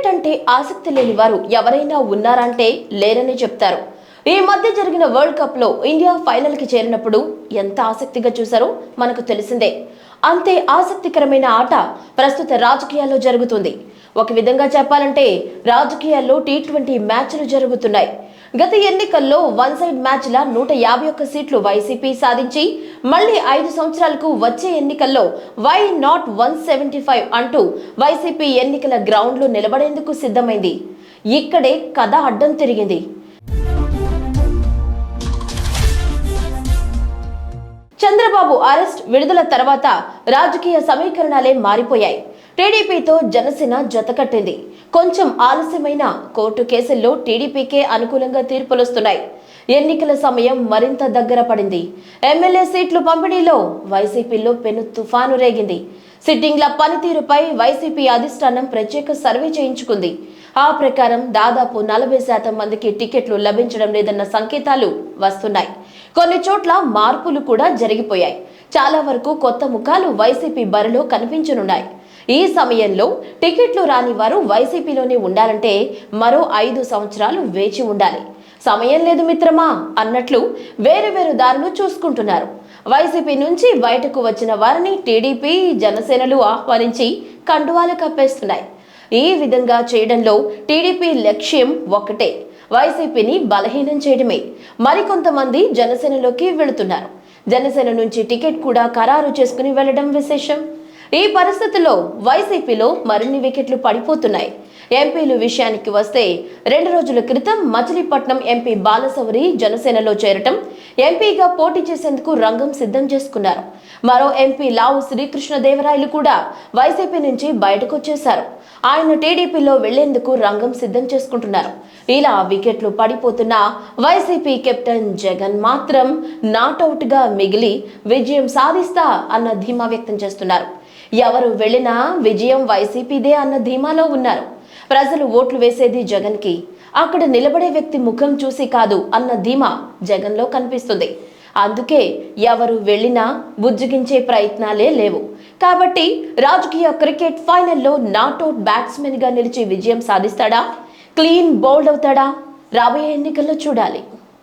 Cricket అంటే ఆసక్తి లేని వారు ఎవరైనా ఉన్నారంటే లేరని చెప్తారు. ఈ మధ్య జరిగిన వరల్డ్ కప్లో ఇండియా ఫైనల్కి చేరినప్పుడు ఎంత ఆసక్తిగా చూసారో మనకు తెలిసిందే. అంతే ఆసక్తికరమైన ఆట ప్రస్తుత రాజకీయాల్లో జరుగుతుంది. ఒక విధంగా చెప్పాలంటే రాజకీయాల్లో టీ ట్వంటీ మ్యాచ్లు జరుగుతున్నాయి. గత ఎన్నికల్లో వన్ సైడ్ మ్యాచ్ల నూట యాభై ఒక్క సీట్లు వైసీపీ సాధించి మళ్ళీ ఐదు సంవత్సరాలకు వచ్చే ఎన్నికల్లో why not one seventy five అంటూ వైసీపీ ఎన్నికల గ్రౌండ్లో నిలబడేందుకు సిద్ధమైంది. ఇక్కడే కథ అడ్డం తిరిగింది. చంద్రబాబు అరెస్ట్ విడుదల తర్వాత రాజకీయ సమీకరణాలే మారిపోయాయి. టీడీపీతో జనసేన జతకట్టింది కొంచెం ఆలస్యమైన కోర్టు కేసుల్లో టీడీపీకే అనుకూలంగా తీర్పులొస్తున్నాయి ఎన్నికల సమయం మరింత దగ్గర పడింది. ఎమ్మెల్యే సీట్లు పంపిణీలో వైసీపీలో పెను తుఫాను రేగింది. సిట్టింగ్ల పనితీరుపై వైసీపీ అధిష్టానం ప్రత్యేక సర్వే చేయించుకుంది. ఆ ప్రకారం దాదాపు నలభై శాతం మందికి టికెట్లు లభించడం లేదన్న సంకేతాలు వస్తున్నాయి. కొన్ని చోట్ల మార్పులు కూడా జరిగిపోయాయి. చాలా వరకు కొత్త ముఖాలు వైసీపీ బరిలో కనిపించనున్నాయి. ఈ సమయంలో టికెట్లు రాని వారు వైసీపీలోనే ఉండాలంటే మరో ఐదు సంవత్సరాలు వేచి ఉండాలి. సమయం లేదు మిత్రమా అన్నట్లు వేరు వేరు దారులు చూసుకుంటున్నారు. వైసీపీ నుంచి బయటకు వచ్చిన వారిని టీడీపీ జనసేనలు ఆహ్వానించి కండువాలు కప్పేస్తున్నాయి. ఈ విధంగా చేయడంలో టీడీపీ లక్ష్యం ఒకటే వైసీపీని బలహీనం చేయడమే. మరికొంతమంది జనసేనలోకి వెళుతున్నారు. జనసేన నుంచి టికెట్ కూడా ఖరారు చేసుకుని వెళ్ళడం విశేషం. ఈ పరిస్థితుల్లో వైసీపీలో మరిన్ని వికెట్లు పడిపోతున్నాయి. ఎంపీలు విషయానికి వస్తే రెండు రోజుల క్రితం మచిలీపట్నం ఎంపీ బాలసౌరి జనసేనలో చేరటం ఎంపీగా పోటీ చేసేందుకు రంగం సిద్ధం చేసుకున్నారు. మరో ఎంపీ లావు శ్రీకృష్ణదేవరాయలు కూడా వైసీపీ నుంచి బయటకు వచ్చేశారు. ఆయన టీడీపీలో వెళ్ళేందుకు రంగం సిద్ధం చేసుకుంటున్నారు. ఇలా వికెట్లు పడిపోతున్న వైసీపీ కెప్టెన్ జగన్ మాత్రం నాట్అవుట్గా మిగిలి విజయం సాధిస్తా అన్న ధీమా వ్యక్తం చేస్తున్నారు. ఎవరు వెళ్ళినా విజయం వైసీపీదే అన్న ధీమాలో ఉన్నారు. ప్రజలు ఓట్లు వేసేది జగన్కి. అక్కడ నిలబడే వ్యక్తి ముఖం చూసి కాదు అన్న ధీమా జగన్లో కనిపిస్తుంది. అందుకే ఎవరు వెళ్ళినా బుజ్జగించే ప్రయత్నాలే లేవు. కాబట్టి రాజకీయ క్రికెట్ ఫైనల్లో నాట్అవుట్ బ్యాట్స్మెన్గా నిలిచి విజయం సాధిస్తాడా? క్లీన్ బౌల్డ్ అవుతాడా? రాబోయే ఎన్నికల్లో చూడాలి.